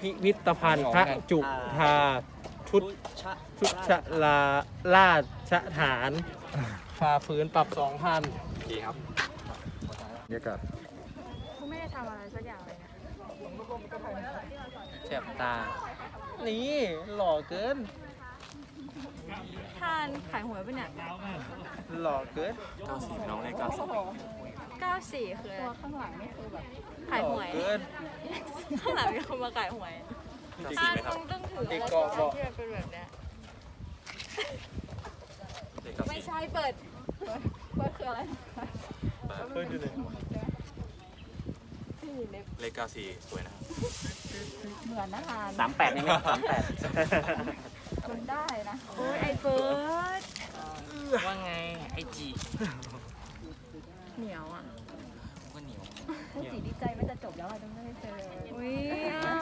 พิพิธภัณฑ์พระจุธาชุดชะชุดชะลาราชฐานฝ่าฝืนปรับสองพันดีครับบรรยากาศกูไม่ได้ทำอะไรสักอย่างเลยนะแสบตา นี่หล่อเกินทานขายหวยปะเนี่ยหล่อเกิน94น้องเลข94 94 คือตัวข้างหลังนี่คือแบบขายหวย เกิน ข้างหลังมีคนมาขายหวย94ทานไหมครับมึงต้องถือเด็กอะไรเกาะบอก ที่มันเป็นแบบเนี้ยเลขไม่94ใช่เปิด เปิดคืออะไรเพิ่งดูเลยเลข94สวยนะครับ เหมือนนะทานสามแปดนี่ไหมสามแปดมันได้นะ โอ้ยไอเฟิร์สว่าไงไอจี เหนียวอะก็เหนียวพูดจีดีใจมันจะจบแล้วอะต้องได้เจออุ้ย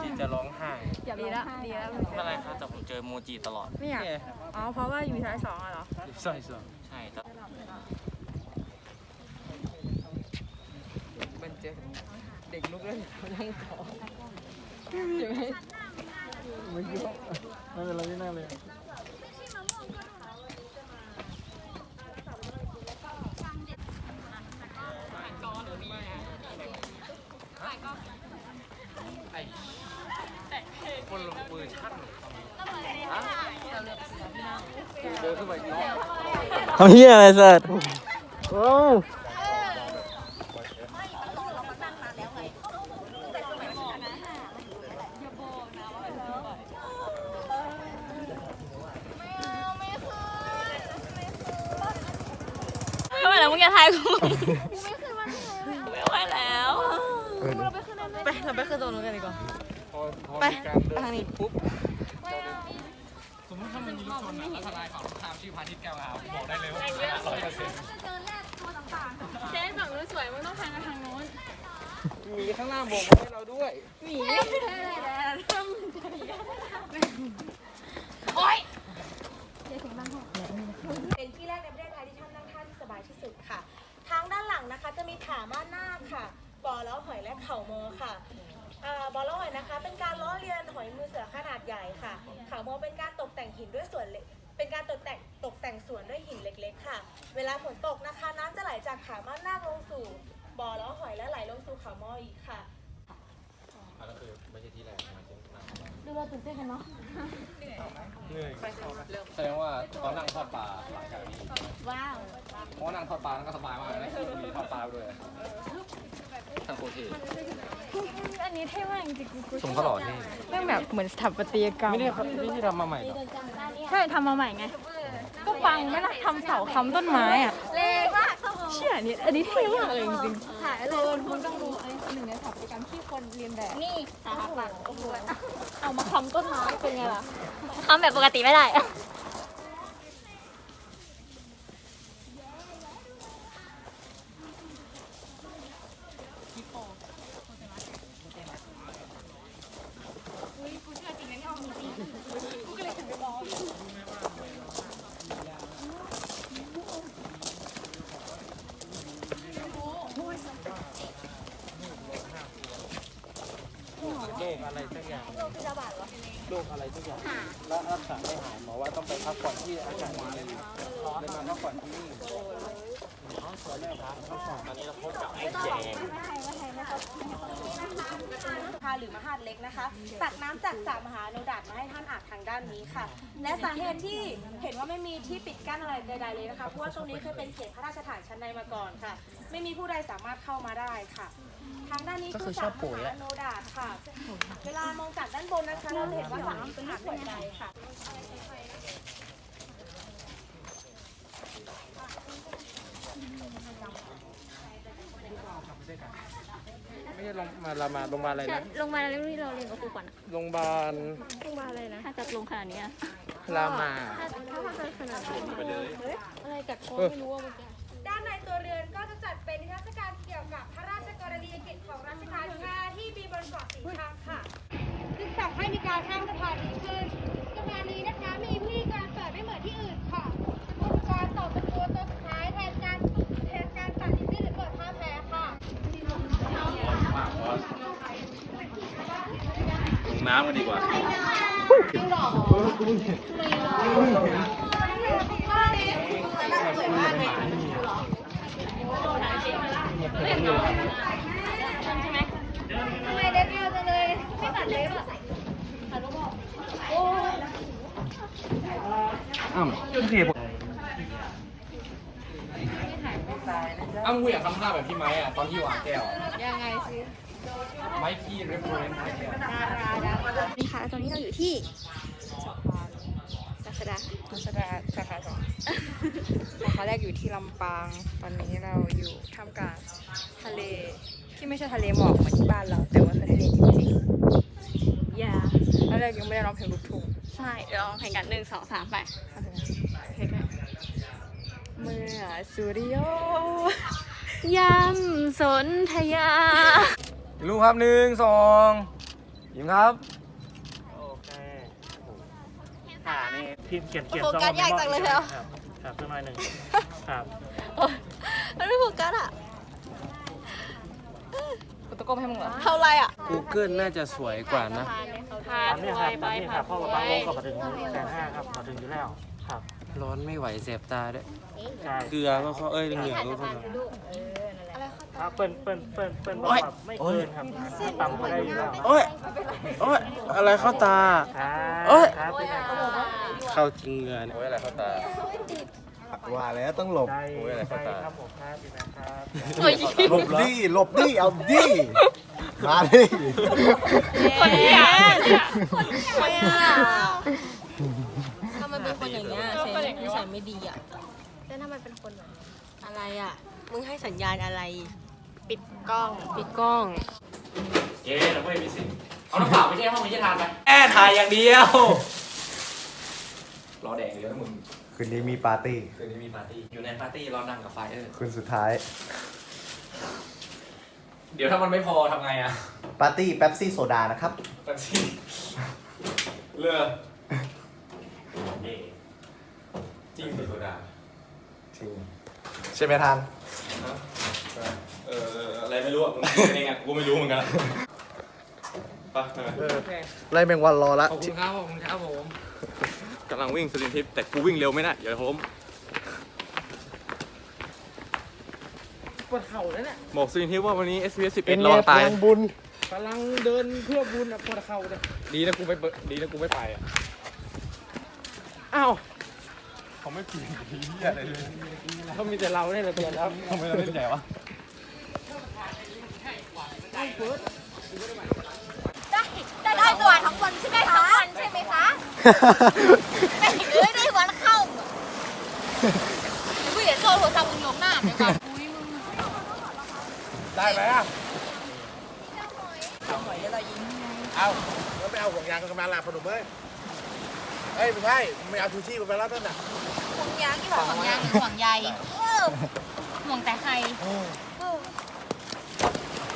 จีจะร้องไห้อย่าดีละดีแล้วไม่เป็นไรครับแต่ผมเจอโมจิตลอดไม่อยากอ๋อเพราะว่าอยู่ชั้นสองอะเหรอใช่ใช่ใช่แต่มันเจอเด็กลุกเล่นนั่งต่อไม่คิดว่าไม่เป็นไรที่นั่งเลย คนลงปืนชั่นเดินขึ้นไปน้อง ทำเฮียอะไรสัตว์โอ้ไม่ไหวแล้วมึงอย่าทายกูไม่ไหวแล้ว ไปเราไปขึ้นตรงนู้นกันดีกว่า พอพอไปมีการเดินทางนี้ปุ๊บสมมติถ้ามันมีรถชนแล้วทนายฝั่งตรงข้ามชื่อพาณิชย์แก้วงามบอกได้เลยว่าร้อยเปอร์เซ็นต์เชนฝั่งนู้นสวยมึงต้องทางกันทางนู้นมีข้างหน้าบอกมาให้เราด้วยหมีโอ๊ยเป็นที่แรกในประเทศาฝนตกนะคะ น้ำจะไหลจากผาม่านนาคลงสู่บ่อแล้วหอยและไหลลงสู่เข่าโมอีกค่ะเหนื่อยแสดงว่าตอนนั่งทอดปลาหลังจากนี้ว้าวเพราะว่านั่งทอดปลาแล้วก็สบายมากนะมีทอดปลาด้วยทางโคเทอันนี้เท่มากจริงๆกูทรงเขาหล่อเท่แม่งแบบเหมือนสถาปัตยกรรมไม่ได้ครับไม่ได้ทำมาใหม่หรอใช่ทำมาใหม่ไง ก็ฟังไหมล่ะทำเสาค้ำต้นไม้อะเล็กมากเชื่อนี่อันนี้เท่มากเลยจริงๆถ่ายเลยมึงต้องดูไอ้หนึ่งในสถาปัตยกรรมที่คนเรียนแบบนี่สถาปัตย์โอ้โหเอามาค้ำต้นไม้เป็นไงล่ะทำแบบปกติไม่ได้ โรคอะไรสักอย่างโรคระบาดโรค อะไรสักอย่างแล้วรักษาไม่หายหมอว่าต้องไปพักผ่อนที่อากาศร้อนเลยเลยมาพักผ่อนที่นี่ค่ะหรือมหาดเล็กนะคะ ตักน้ำจากสระมหาโนดาตมาให้ท่านอาบทางด้านนี้ค่ะ และสาเหตุที่เห็นว่าไม่มีที่ปิดกั้นอะไรใดๆเลยนะคะ เพราะว่าตรงนี้เคยเป็นเขตพระราชฐานชั้นในมาก่อนค่ะ ไม่มีผู้ใดสามารถเข้ามาได้ค่ะ ทางด้านนี้คือสระมหาโนดาตค่ะ เวลามองจากด้า นบนนะคะเราจะเห็นว่าสระนี้เป็นรูปหัวใจค่ะไม่ใช่โรงมาละมาโรงพยาบาลอะไรนะลงมาแล้วนี่เราเรียนกับครูก่อนอะโรงพยาบาลถ้าจะลงขนาดนี้อะรามาอะไรกัดคอไม่รู้ว่าเมื่อกี้ ด้านในตัวเรือนก็จะจัดเป็นนิทรรศการเกี่ยวกับพระราชกรณียกิจของรัชกาลที่5ที่มีบนเกาะสีชังค่ะ จึงสั่งให้มีการสร้างสะพานนี้ขึ้นสะพานนี้นะคะมีวิธีการเปิดไม่เหมือนที่อื่นค่ะก็คือการตอกตะปูตัวสุดท้ายแทนการแทนการตัดอินซี่หรือเปิดผ้าแพรค่ะ น้ำ กันดีกว่า ทำไมเล็บยาวจังเลย ไม่ตัดเล็บอะอ้าวกูอยากทำท่าแบบพี่ไม้อะตอนที่วางแก้วยังไงสิไม้คีเรฟเฟรนซ์ นี่ค่ะตอนนี้เราอยู่ที่ ด้ารัชดาสาขาสองสาขาแรกอยู่ที่ลำปาง ตอนนี้เราอยู่ท่ามกลางทะเลที่ไม่ใช่ทะเลหมอกเหมือนที่บ้านเรา แต่ว่าคือทะเลจริงอย่าๆแล้วเรายังไม่ได้ร้องเพลงลูกทุ่งใช่เดี๋ยวลองเพลงกันหนึ่งสองสามไปเพลงอะไรเมื่อสุริโยยำสนธยาลูกครับหนึ่งสองยิ้มครับ โอเคอ่านี่ พิมพ์เขียนเขียนโฟกัสยากจังเลยเหรอ ครับครับสักหน่อยหนึ่งครับมันไม่โฟกัสอะ กูตะโกนให้มึงเหรอเท่าไรอะ Google น่าจะสวยกว่านะตามนี่ครับตามนี่ครับเพราะว่าบางโลกก็มาถึงแสนห้าครับมาถึงอยู่แล้วครับร้อนไม่ไหวแสบตาด้วย ใช่เกลือก็เขาเอ้ยเหงื่อก็เขาครับเปิ้ลเปิ้ลเปิ้ลเปิ้ลบอกว่าไม่เกินครับต่ำก็ได้อยู่แล้วโอ้ยโอ้ยอะไรเข้าตา ครับโอ๊ย ครับเป็นไงครับ เข้าจริงเหงื่อเนี่ยโอ้ยอะไรเข้าตาว่าแล้วต้องหลบได้โอ้ยอะไรเข้าตาครับผมครับเป็นไงครับหลบดิหลบดิเอาดิมาดิคนเนี้ยไม่อะทำไมเป็นคนอย่างเงี้ยเซนนิสัยไม่ดีอะเต้นทำไมเป็นคนแบบนี้อะไรอะ มึงให้สัญญาณอะไร ปิดกล้อง ปิดกล้องเย้เราไม่มีสิทธิ์เอาน้ำเปล่าไปแช่ห้องวิทยาทานไปแอบถ่ายอย่างเดียว รอแดกเดี๋ยวนะมึงคืนนี้มีปาร์ตี้ คืนนี้มีปาร์ตี้ อยู่ในปาร์ตี้รอนั่งกับไฟเออคืนสุดท้าย เดี๋ยวถ้ามันไม่พอทำไงอะปาร์ตี้เป๊ปซี่โซดานะครับปาร์ตี้เลือจริงสิโซดาจริงใช่ไหมทาน เอออะไรไม่รู้อะมึงคิดเองอะกูไม่รู้เหมือนกันไปไป ไล่แมงวันรอละ ขอบคุณครับขอบคุณครับผมกำลังวิ่งสลินทิปแต่กูวิ่งเร็วไม่ได้เดี๋ยวล้มปวดเข่าแล้วเนี่ยบอกสลินทิปว่าวันนี้ SPS เป็น11ไงระวังพตาย ลังบุญกำลังเดินเพื่อบุญอะปวดเข่าเลยดีนะกูไม่เปิดดีนะกูไม่ไปอะอ้าวเขาไม่ปีนผีอะไรเลยเขามีแต่เราเนี่ยแหละเตือนแล้วทำไมเราเล่นใหญ่วะได้ได้ตัวทั้งวันใช่ไหม ไม่เอ้ยได้วันเข้าผู้ใหญ่โซ่โทรศัพท์มึงยกหน้าเดี๋ยวก่อนอุ้ยมึงได้ไหมอะเอาแล้วไม่เอาห่วงยางกันมาละพนมเอ้ยเอ้ยไม่ใช่ไม่เอาชูชีพไปแล้วนั่นน่ะห่วงยางที่บอกห่วงยางหรือห่วงใยห่วงแต่ใคร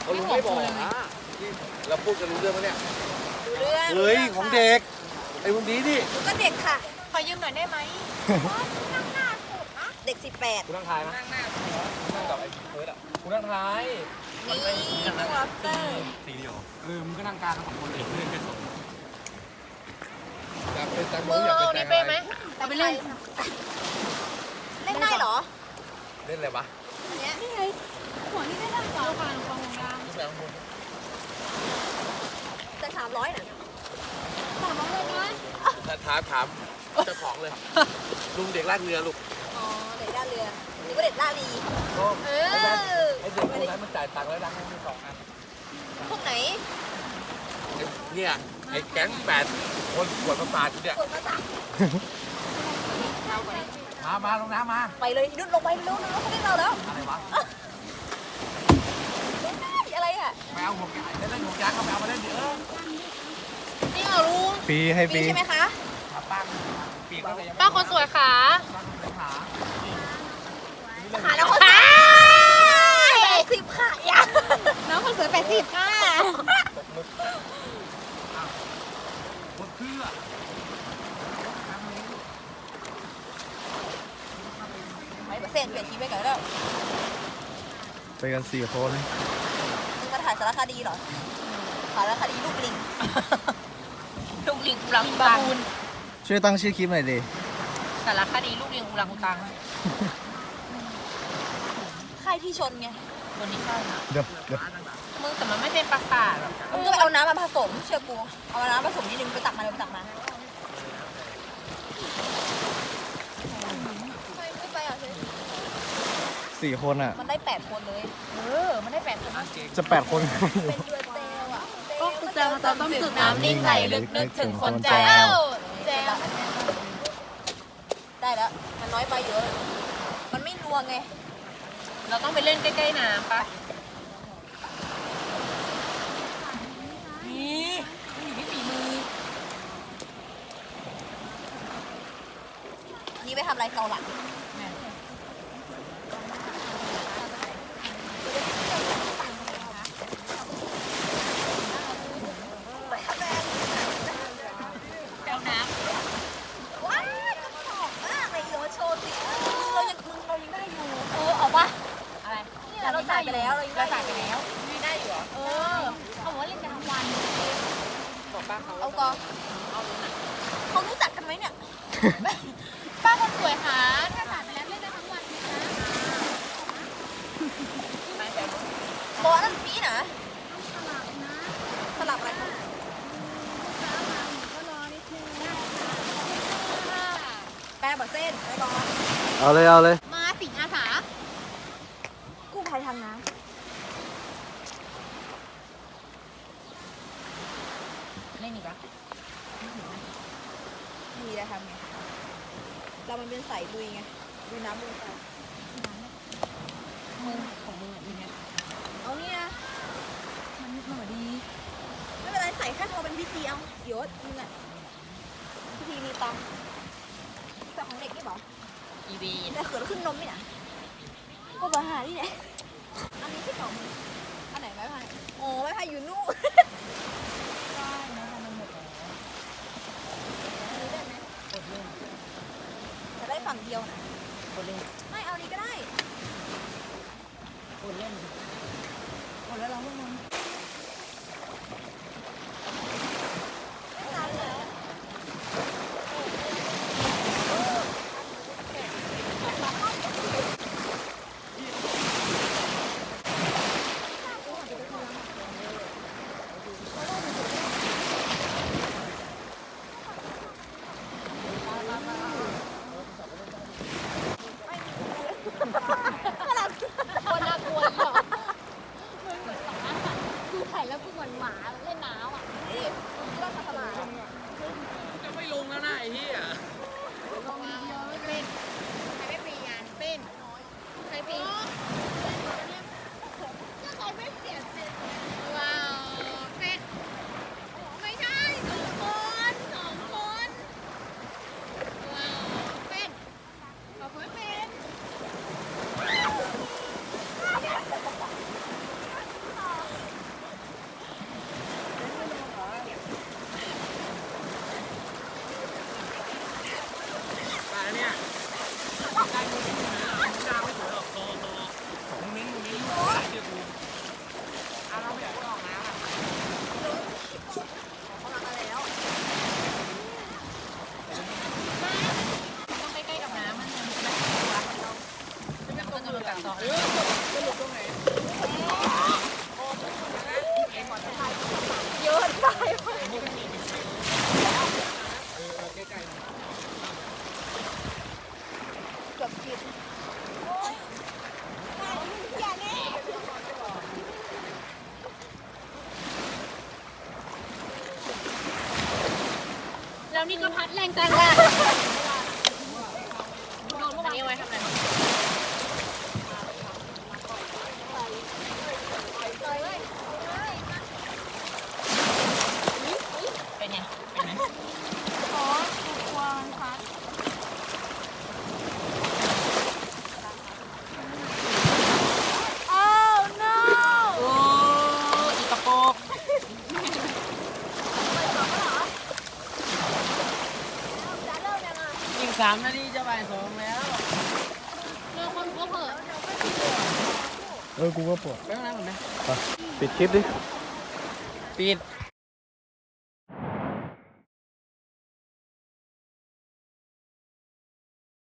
เขาลุงไม่บอกนะเราพูดกันรู้เรื่องไหมเนี่ยเฮ้ยของเด็ก ไอ้พวกนี้ดิก็เด็กค่ะ ขอยืมหน่อยได้ไหมเด็กสิบแปดกูนั่งท้ายไหมนั่งกับไอ้เฟิร์สอะกูนั่งท้ายนี่พี่วอฟเตอร์สีเดียวเออมึงก็นั่งกลางของคนเด็กเล่นกันสองอยากเป็นแตงโมมึงอยากเอาเป็นนี้แตไปงไหมเอาไปเล่น เล่นได้เหรอ เล่นอะไรวะนี่ไงหัวนี่ได้ได้กว่าห่วงห่วงยางแตงโมแต่สามร้อยน่ะ สามร้อยเลยนะ ถามถามเจ้าของเลย ลุงเด็กลากเรือลูกอ๋อเด็กด้านเรือนี่ก็เด็กด้านดีเออ ไอ้เด็กคนนั้นมันจ่ายตังค์แล้วดังให้มีสองอันพวกไหนเนี่ยไอ้แก๊งแปดคนปวดประสาทอยู่เนี่ยกดมาจากมามาลงน้ำมา ไปเลยนุดลงไปเร็วๆเขาเรียกเราแล้วอะไรวะอะไรอะไม่เอาห่วงยางเล่นเล่นห่วงยางก็ไม่เอามาเล่นดิเออจริงเหรอลุงฟรีให้ฟปีรีใช่ไหมคะป้า ปีกก็เลยยังป้าคนสวยขาหาขาแล้วคนสวยแปดสิบค่ะอย่าน้องคนสวยแปดสิบค่ะคนเพื่อไม่เปอร์เซ็นต์เปลี่ยนทีมไปกันแล้วไปกันสี่คนมึงมาถ่ายสารคดีเหรอสารคดีลูกลิงบาบูน ช่วยตั้งชื่อคลิปหน่อยดิ สารคดีลูกเลี้ยงอุรังอุตังใครที่ชนไงตัวนี้เข้านะเดี๋ยวเดี๋ยวมึงแต่มันไม่เป็นปราสาทหรอกมึงก็ไปเอาน้ำมาผสมเชื่อกู เอาน้ำผสมนิดนึงไปตักมาเลยไปตักมาไม่ไปอะเฮ้ยสี่คนอะ มันได้แปดคนเลย เออ มันได้แปดคน จะแปดคนเป็นเรือเตลอะก็คือจะเราต้องฝึกน้ำนิ่งไหลลึกนึกถึงคนแจเจ้วเจล ได้แล้ว มันน้อยไปเยอะ มันไม่นัวไง เราต้องไปเล่นใกล้ๆน้ำปะนี่มันอยู่ที่ฝีมือ นี่ไปทำอะไรเกาหลังว้ายกระสอบมากเลยโยโชว์สิเรายังมึงเรายังได้อยู่ เออเอาปะ อะไร นี่แหละเราจ่ายไปแล้วเรายังได้ เราจ่ายไปแล้วไม่ได้อยู่เหรอ เออเขาบอกว่าเล่นกันทั้งวัน บอกป้าเขา เอากองเขารู้จักกันไหมเนี่ย ป้าคนสวยค่ะถ้าจ่ายไปแล้วเล่นได้ทั้งวันไหมคะบอลนั่นฟีนะสลับอะไรคะแปรบะเส้นไม่บอลเอาเลยเอาเลย มาสิงอาสา กู้ภัยทางน้เล่นอีกปะำมีอะไรทำไง เรามันเป็นสายลุยไงลุยน้ำลุยไฟมึงของมึงอะมีไหมเอาเนี่ยมันเหมือนดีไม่เป็นไรใส่แค่พอเป็นพิธีเอาเดี๋ยวมึงอะพิธีมีตังค์แต่ของเด็กนี่บอกอีวีแต่เขินขึ้นนมนี่นะก็บาหานี่แหละอันนี้ที่ของมึงอันไหนไม้พายโอ้ไม้พายอยู่นู่นได้นะมันหมดแล้วอันนี้ได้ไหมกดเล่นจะได้ ฝั่งเดียวนะกดเล่นไม่เอานี้ก็ได้กดเล่น หมดแล้วเราพวกมึงไม่ทันแล้ว คนน่ากลัวอีหรอมึงเหมือนสองอาสาคือถ่ายแล้วกูเหมือนหมาเล่นน้ำอะ นี่ต้องขับสมาธิ จะไม่ลงแล้วนะไอ้เหี้ย เป็นใครไม่ปีงานเป็นใครปีก็ใครไม่เสียเสร็จว้าวเป็นไม่ใช่สองคนสองคนว้าวเป็นขอบคุณเป็น ตายเนี่ยได้ดูดิจ้าไม่สวยหรอกโตโตมึงนิ้งมึงนิ้งเชื่อกูอะเราไม่อยากออกนะ ต้องใกล้ๆกับน้ำมันมันจะไม่กลัวมันจะโดนกัดเซาะ เกือบผิด แล้ว นี่ก็พัดแรงจังเลย อันนี้เอาไว้ทำอะไรบ้างเป็นไงเป็นไหม โอ้ no โอ้อีกระโปง อีกสามนาทีจะบ่ายสองแล้วเรื่องคนก็เผลอเออ กูก็ปวดแป๊บนึงนะปิดคลิปดิ ปิด